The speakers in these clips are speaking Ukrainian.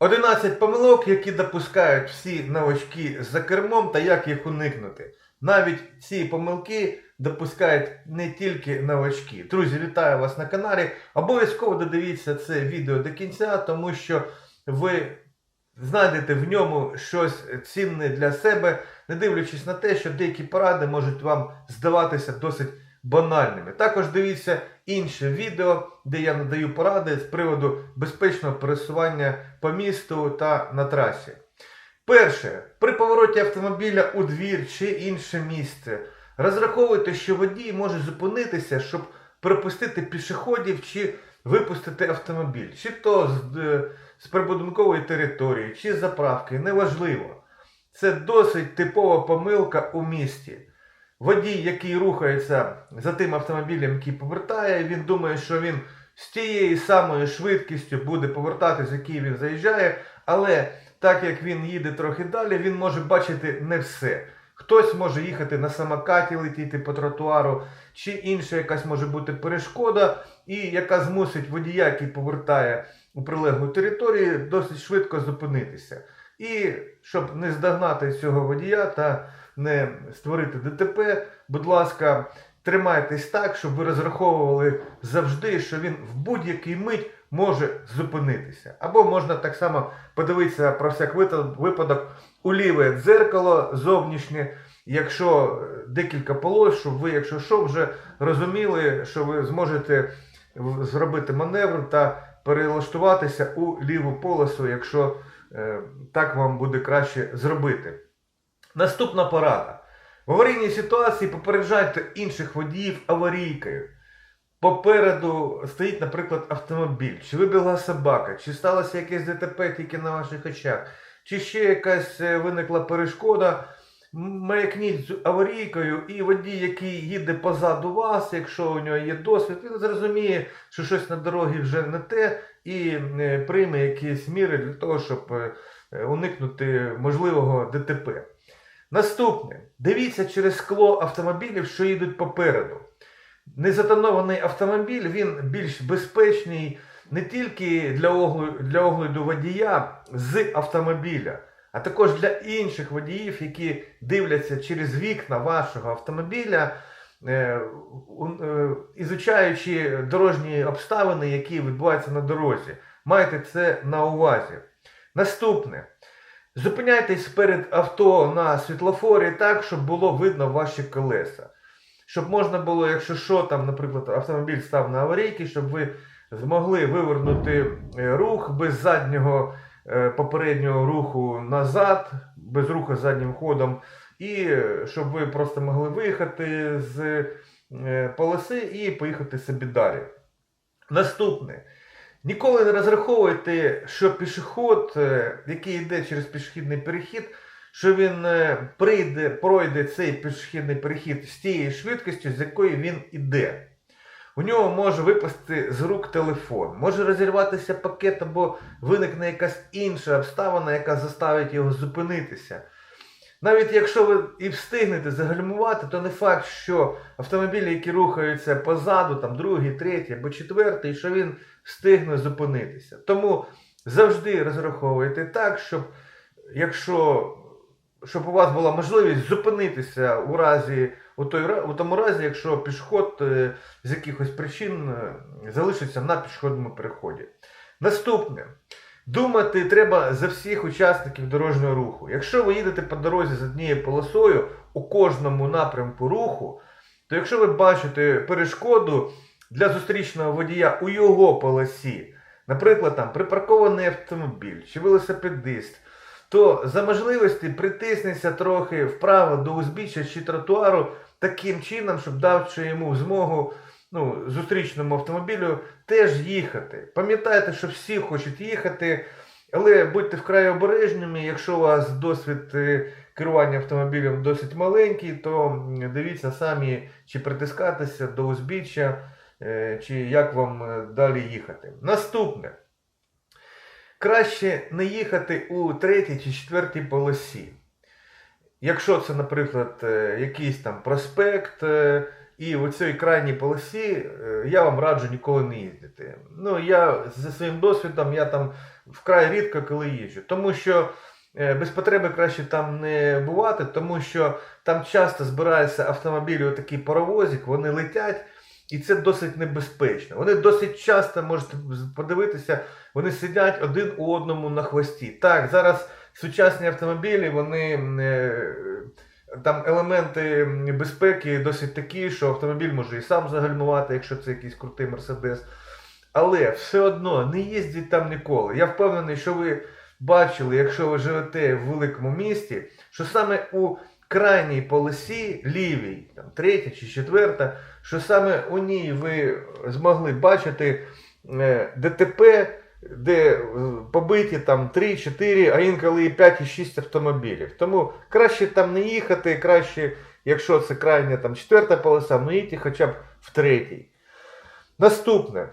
11 помилок, які допускають всі новачки за кермом та як їх уникнути. Навіть ці помилки допускають не тільки новачки. Друзі, вітаю вас на каналі. Обов'язково додивіться це відео до кінця, тому що ви знайдете в ньому щось цінне для себе, не дивлячись на те, що деякі поради можуть вам здаватися досить банальними. Також дивіться інше відео, де я надаю поради з приводу безпечного пересування по місту та на трасі. Перше, при повороті автомобіля у двір чи інше місце, розраховуйте, що водій може зупинитися, щоб пропустити пішоходів чи випустити автомобіль, чи то з, е, з прибудинкової території, чи з заправки, неважливо. Це досить типова помилка у місті. Водій, який рухається за тим автомобілем, який повертає, він думає, що він з тією самою швидкістю буде повертати, з якої він заїжджає, але так як він їде трохи далі, він може бачити не все. Хтось може їхати на самокаті, летіти по тротуару, чи інша якась може бути перешкода, і яка змусить водія, який повертає у прилеглу територію, досить швидко зупинитися. І щоб не здогнати цього водія та не створити ДТП, будь ласка, тримайтесь так, щоб ви розраховували завжди, що він в будь-який мить може зупинитися. Або можна так само подивитися про всяк випадок у ліве дзеркало зовнішнє, якщо е, декілька полос, щоб ви, якщо що, вже розуміли, що ви зможете зробити маневр та перелаштуватися у ліву полосу, якщо е, так вам буде краще зробити. Наступна порада. В аварійній ситуації попереджайте інших водіїв аварійкою. Попереду стоїть, наприклад, автомобіль, чи вибігла собака, чи сталося якесь ДТП тільки на ваших очах, чи ще якась е, виникла перешкода. Маякніть з аварійкою, і водій, який їде позаду вас, якщо у нього є досвід, він зрозуміє, що щось на дорогі вже не те, і е, прийме якісь міри для того, щоб е, уникнути можливого ДТП. Наступне. Дивіться через скло автомобілів, що їдуть попереду. Незатонований автомобіль він більш безпечний не тільки для огляду, для огляду водія з автомобіля, а також для інших водіїв, які дивляться через вікна вашого автомобіля, е, е, ізучаючи дорожні обставини, які відбуваються на дорозі. Майте це на увазі. Наступне. Зупиняйтесь перед авто на світлофорі так, щоб було видно ваші колеса. Щоб можна було, якщо що, там, наприклад, автомобіль став на аварійки, щоб ви змогли вивернути е, рух без заднього е, попереднього руху назад, без руху заднім ходом, і е, щоб ви просто могли виїхати з полоси і поїхати собі далі. Наступне. Ніколи не розраховуйте, що пішоход, е, який йде через пішохідний перехід, що він е, прийде, пройде цей пішохідний перехід з тією швидкістю, з якою він іде. У нього може випасти з рук телефон, може розірватися пакет або виникне якась інша обставина, яка заставить його зупинитися. Навіть якщо ви і встигнете загальмувати, то не факт, що автомобілі, які рухаються позаду, там другий, третій або четвертий, що він встигне зупинитися. Тому завжди розраховуйте так, щоб якщо щоб у вас була можливість зупинитися у разі у, той, у тому разі, якщо пішоход е, з якихось причин е, залишиться на пішохідному переході. Наступне. Думати треба за всіх учасників дорожнього руху. Якщо ви їдете по дорозі з однією полосою у кожному напрямку руху, то якщо ви бачите перешкоду для зустрічного водія у його полосі, наприклад, там припаркований автомобіль чи велосипедист, то за можливості притиснеться трохи вправо до узбіччя чи тротуару таким чином, щоб давши йому змогу ну, зустрічному автомобілю теж їхати. Пам'ятайте, що всі хочуть їхати, але будьте вкрай обережними. Якщо у вас досвід е, керування автомобілем досить маленький, то дивіться самі, чи притискатися до узбіччя, е, чи як вам е, далі їхати. Наступне. Краще не їхати у третій чи четвертій полосі. Якщо це, наприклад, якийсь там проспект, і в цій крайній полосі е, я вам раджу ніколи не їздити. Ну, я за своїм досвідом, я там вкрай рідко коли їжджу. Тому що е, без потреби краще там не бувати, тому що там часто збираються автомобілі, отакий паровозик, вони летять. І це досить небезпечно. Вони досить часто можете подивитися, вони сидять один у одному на хвості. Так, зараз сучасні автомобілі, вони е, там елементи безпеки досить такі, що автомобіль може і сам загальмувати, якщо це якийсь крутий мерседес. Але все одно не їздіть там ніколи. Я впевнений, що ви бачили, якщо ви живете в великому місті, що саме у крайній полосі, лівій, там, третя чи четверта, що саме у ній ви змогли бачити е, ДТП, де е, побиті там 3, 4, а інколи і 5 і 6 автомобілів. Тому краще там не їхати, краще, якщо це крайня там четверта полоса, ну їдьте хоча б в третій. Наступне.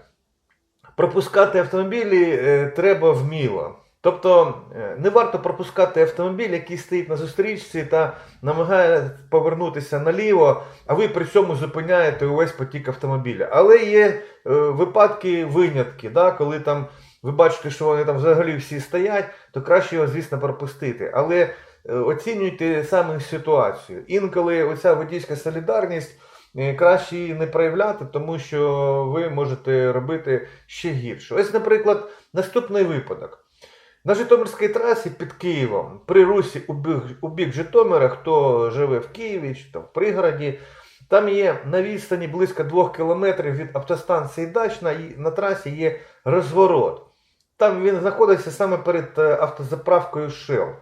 Пропускати автомобілі е, треба вміло. Тобто е, не варто пропускати автомобіль, який стоїть на зустрічці та намагає повернутися наліво, а ви при цьому зупиняєте увесь потік автомобіля. Але є випадки, винятки, да, коли там ви бачите, що вони там взагалі всі стоять, то краще його, звісно, пропустити. Але е, оцінюйте саме ситуацію. Інколи оця водійська солідарність. е, Краще її не проявляти, тому що ви можете робити ще гірше. Ось, наприклад, наступний випадок. На Житомирській трасі під Києвом при русі у бік, у бік Житомира, хто живе в Києві чи там в пригороді, там є на відстані близько 2 кілометрів від автостанції Дачна, і на трасі є розворот. Там він знаходиться саме перед е, автозаправкою Shell.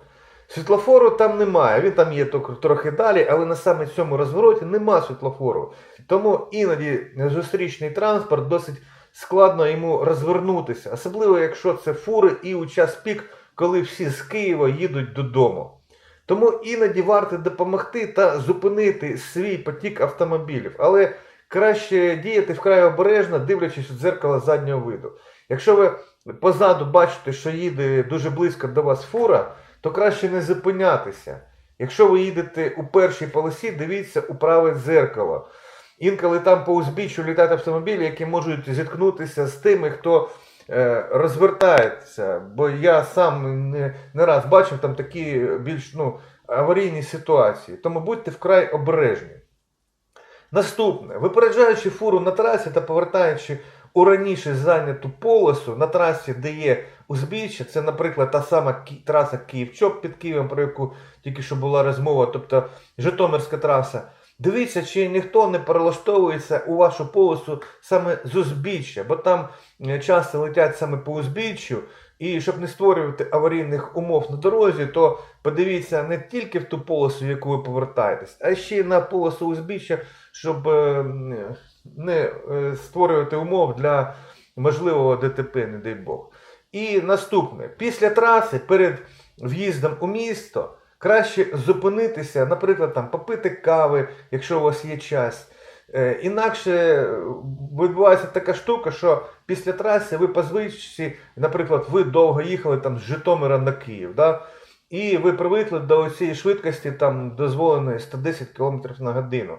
Світлофору там немає, він там є трохи далі, але на саме цьому розвороті нема світлофору. Тому іноді зустрічний транспорт досить складно йому розвернутися, особливо якщо це фури і у час пік, коли всі з Києва їдуть додому. Тому іноді варто допомогти та зупинити свій потік автомобілів, але краще діяти вкрай обережно, дивлячись у дзеркало заднього виду. Якщо ви позаду бачите, що їде дуже близько до вас фура, то краще не зупинятися. Якщо ви їдете у першій полосі, дивіться у праве дзеркало. Інколи там по узбіччю літають автомобілі, які можуть зіткнутися з тими, хто е, розвертається. Бо я сам не, не раз бачив там такі більш ну, аварійні ситуації. Тому будьте вкрай обережні. Наступне, випереджаючи фуру на трасі та повертаючи у раніше зайняту полосу на трасі, де є узбіччя, це, наприклад, та сама траса Київ-Чоп під Києвом, про яку тільки що була розмова, тобто Житомирська траса. Дивіться, чи ніхто не перелаштовується у вашу полосу саме з узбіччя, бо там е, часто летять саме по узбіччю. І щоб не створювати аварійних умов на дорозі, то подивіться не тільки в ту полосу, в яку ви повертаєтесь, а ще й на полосу узбіччя, щоб е, не е, створювати умов для можливого ДТП, не дай Бог. І наступне: після траси перед в'їздом у місто краще зупинитися, наприклад, там попити кави, якщо у вас є час. Е, Інакше відбувається така штука, що після траси ви по звичці, наприклад, ви довго їхали там з Житомира на Київ, да? і ви привикли до цієї швидкості там дозволеної 110 км на годину.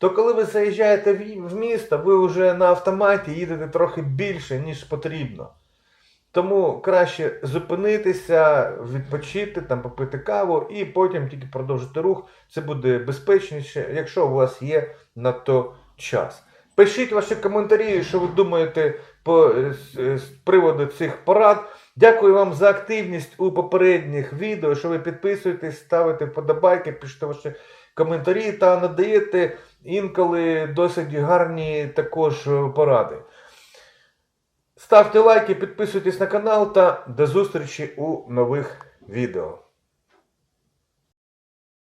То коли ви заїжджаєте в місто, ви вже на автоматі їдете трохи більше, ніж потрібно. Тому краще зупинитися, відпочити, там, попити каву і потім тільки продовжити рух. Це буде безпечніше, якщо у вас є на то час. Пишіть ваші коментарі, що ви думаєте по з приводу цих порад. Дякую вам за активність у попередніх відео, що ви підписуєтесь, ставите вподобайки, пишете ваші коментарі та надаєте інколи досить гарні також е, поради. Ставте лайки, підписуйтесь на канал та до зустрічі у нових відео.